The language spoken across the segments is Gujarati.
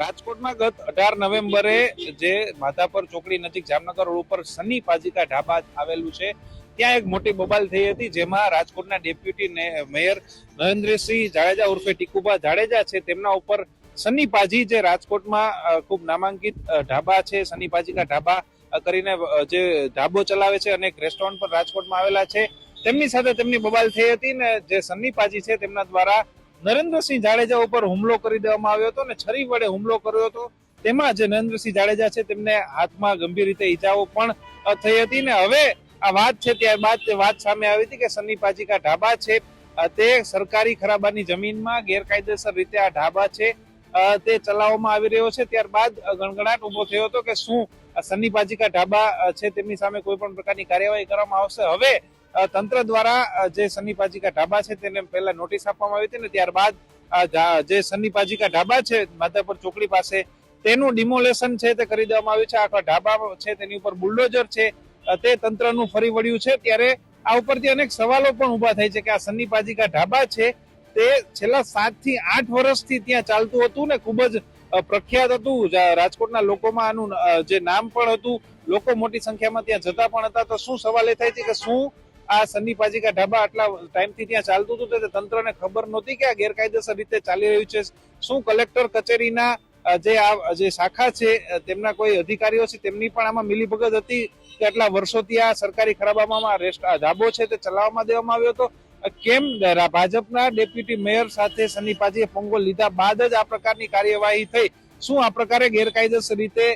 રાજકોટમાં ગત અઢાર નવેમ્બરે જે માધાપર ચોકડી નજીક જામનગર રોડ ઉપર સની પાજીકા ઢાબા આવેલું છે, ત્યાં એક મોટી બબાલ થઈ હતી, જેમાં રાજકોટના ડેપ્યુટી મેયર નરેન્દ્રસિંહ જાડેજા ઉર્ફે ટીકુબા જાડેજા છે, તેમના ઉપર સની જે રાજકોટમાં ખૂબ નામાંકિત ઢાબા છે, સની પાજિકા ઢાબા કરીને જે ઢાબો ચલાવે છે અને એક રેસ્ટોરન્ટ પણ રાજકોટમાં આવેલા છે, તેમની સાથે તેમની બબાલ થઈ હતી ને જે સન્ની છે, તેમના દ્વારા નરેન્દ્રસિંહ જાડેજા ઉપર હુમલો કરી દેવામાં આવ્યો હતો અને છરી વડે હુમલો કર્યો હતો, તેમાં જે નરેન્દ્રસિંહ જાડેજા છે તેમને હાથમાં ગંભીર રીતે ઈજાઓ પણ થઈ હતી ને હવે આ વાત છે ત્યારબાદ તે વાત સામે આવી હતી કે સન્ની પાજીકા ઢાબા છે તે સરકારી ખરાબાની જમીનમાં ગેરકાયદેસર રીતે આ ઢાબા છે તે ચલાવવામાં આવી રહ્યો છે. ત્યારબાદ ગણગણાટ ઊભો થયો હતો કે શું સન્ની પાજીકા ઢાબા છે તેમની સામે કોઈ પણ પ્રકારની કાર્યવાહી કરવામાં આવશે. હવે તંત્ર દ્વારા જે સન્ની પાજીકા ઢાબા છે તેને પહેલા નોટિસ આપવામાં આવી હતી ને ત્યારબાદ જે સન્ની પાજીકા ઢાબા છે, માધાપર ચોકડી પાસે, તેનું ડિમોલેશન છે તે કરી દેવામાં આવ્યું છે. આખા ઢાબા છે તેની ઉપર બુલડોઝર છે. તે તંત્રનું ફરી વળ્યું છે. ત્યારે આ ઉપરથી અનેક સવાલો પણ ઊભા થાય છે કે આ સન્ની પાજીકા ઢાબા છે, તે છેલ્લા સાતથી આઠ વર્ષથી ત્યાં ચાલતું હતું ને, ખૂબ જ પ્રખ્યાત હતું. રાજકોટના લોકોમાં આનું જે નામ પણ હતું, લોકો મોટી સંખ્યામાં ત્યાં જતા પણ હતા. તો શું સવાલ એ થાય છે કે શું આ સન્ની પાજીકા ઢાબા આટલા ટાઈમથી ત્યાં ચાલતું હતું તે તંત્રને ખબર નહોતી કે આ ગેરકાયદેસર રીતે ચાલી રહ્યું છે. શું કલેક્ટર કચેરીના જે આ, જે શાખા છે તેમના કોઈ અધિકારીઓ છે, તેમની પણ આમાં મિલીભગત હતી કે આટલા વર્ષોથી આ સરકારી ખરાબામાં રેસ્ટ ધાબો છે તે ચલાવવામાં દેવામાં આવ્યો હતો. કેમ ભાજપના ડેપ્યુટી મેયર સાથે સન્નીપાજીએ પાજીએ લીધા બાદ જ આ પ્રકારની કાર્યવાહી થઈ? શું આ પ્રકારે ગેરકાયદેસર રીતે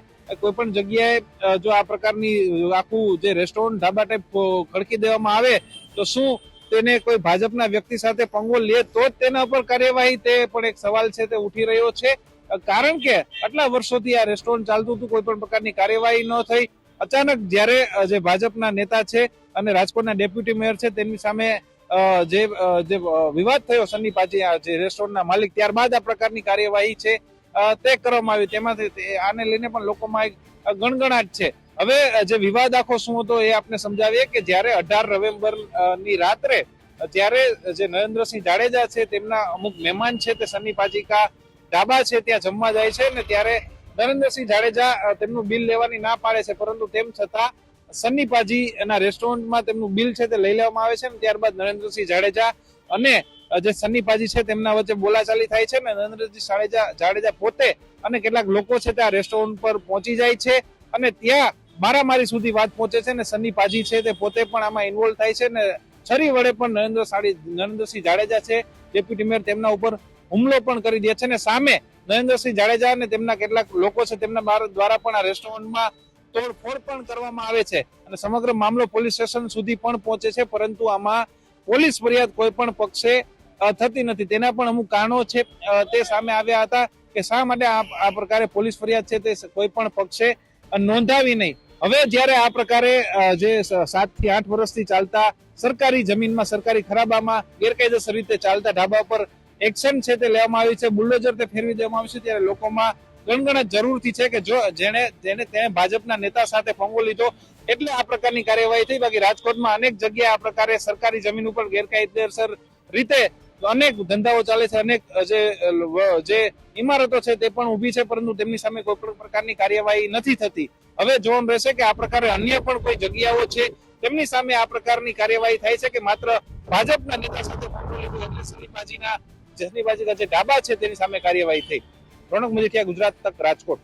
કોઈ પણ જગ્યાએ જો આ પ્રકારની આખું જે રેસ્ટોરન્ટ ધાબા ટાઈપ ખડકી દેવામાં આવે, તો શું તેને કોઈ ભાજપના વ્યક્તિ સાથે પંગો લે તો જ તેના પર કાર્યવાહી? તે પણ એક સવાલ છે, તે ઉઠી રહ્યો છે. કારણ કે આટલા વર્ષોથી આ રેસ્ટોરન્ટ ચાલતું હતું, કોઈ પણ પ્રકારની કાર્યવાહી ન થઈ. અચાનક જ્યારે જે ભાજપના નેતા છે અને રાજકોટના ડેપ્યુટી મેયર છે, તેમની સામે જે જે વિવાદ થયો, સન્ની પાછી જે રેસ્ટોરન્ટના માલિક, ત્યારબાદ આ પ્રકારની કાર્યવાહી છે. અ, તે કરવામાં આવી. તેમાંથી આને લઈને પણ લોકોમાં એક ગણગણાટ છે. હવે જે વિવાદ આખો શું હતો એ આપને સમજાવીએ કે જ્યારે અઢાર નવેમ્બરની રાત્રે ત્યારે જે નરેન્દ્રસિંહ જાડેજા છે તેમના અમુક મહેમાન છે તે સની પાજીકા ઢાબા છે ત્યાં જમવા જાય છે ને ત્યારે નરેન્દ્રસિંહ જાડેજા તેમનું બિલ લેવાની ના પાડે છે. પરંતુ તેમ છતાં સન્ની પાજી એના રેસ્ટોરન્ટમાં તેમનું બિલ છે તે લઈ લેવામાં આવે છે ને ત્યારબાદ નરેન્દ્રસિંહ જાડેજા અને જે સન્નીપાજી છે, તેમના વચ્ચે બોલાચાલી થાય છે ને નરેન્દ્રસિંહ જાડેજા જાડેજા પોતે અને કેટલાક લોકો છે તે આ રેસ્ટોરન્ટ પર પહોંચી જાય છે અને ત્યાં મારામારી સુધી વાત પહોંચે છે ને સન્નીપાજી છે તે પોતે પણ આમાં ઇન્વોલ્વ થાય છે ને છરી વડે પણ નરેન્દ્ર સાડી નરેન્દ્રસિંહ જાડેજા છે ડેપ્યુટી મેયર તેમના ઉપર હુમલો પણ કરી દે છે ને સામે નરેન્દ્રસિંહ જાડેજા અને તેમના કેટલાક લોકો છે તેમના દ્વારા પણ આ રેસ્ટોરન્ટમાં તોડફોડ પણ કરવામાં આવે છે અને સમગ્ર મામલો પોલીસ સ્ટેશન સુધી પણ પહોંચે છે, પરંતુ આમાં પોલીસ ફરિયાદ કોઈ પણ પક્ષે થતી નથી. તેના પણ અમુક કારણો છે તે સામે આવ્યા હતા કે શા માટે આ પ્રકારે પોલીસ ફરિયાદ છે તે કોઈ પણ પક્ષે નોંધાવી નહીં. હવે જ્યારે આ પ્રકારે જે સાતથી આઠ વર્ષથી ચાલતા સરકારી જમીનમાં, સરકારી ખરાબામાં ગેરકાયદેસર રીતે ચાલતા ઢાબા પર એક્શન છે તે લેવામાં આવી છે, બુલડોઝર તે ફેરવી દેવામાં આવ્યું છે, ત્યારે લોકોમાં ગણગણત જરૂરથી છે કે જો જેને જેને તેને ભાજપના નેતા સાથે પંગો લીધો એટલે આ પ્રકારની કાર્યવાહી થઈ. બાકી રાજકોટમાં અનેક જગ્યાએ આ પ્રકારે સરકારી જમીન ઉપર ગેરકાયદેસર રીતે અનેક ધંધાઓ ચાલે છે, અનેક જે જે ઇમારતો છે તે પણ ઊભી છે, પરંતુ તેમની સામે કોઈ પણ પ્રકારની કાર્યવાહી નથી થતી. હવે જોવાનું રહેશે કે આ પ્રકારે અન્ય પણ કોઈ જગ્યાઓ છે, તેમની સામે આ પ્રકારની કાર્યવાહી થાય છે કે માત્ર ભાજપના નેતા સાથે ફોટો લીધો, એટલે સલીમાજીના જસનીબાજીના જે ઢાબા છે તેની સામે કાર્યવાહી થઈ. રોનક મજીઠિયા, ગુજરાત તક રાજકોટ.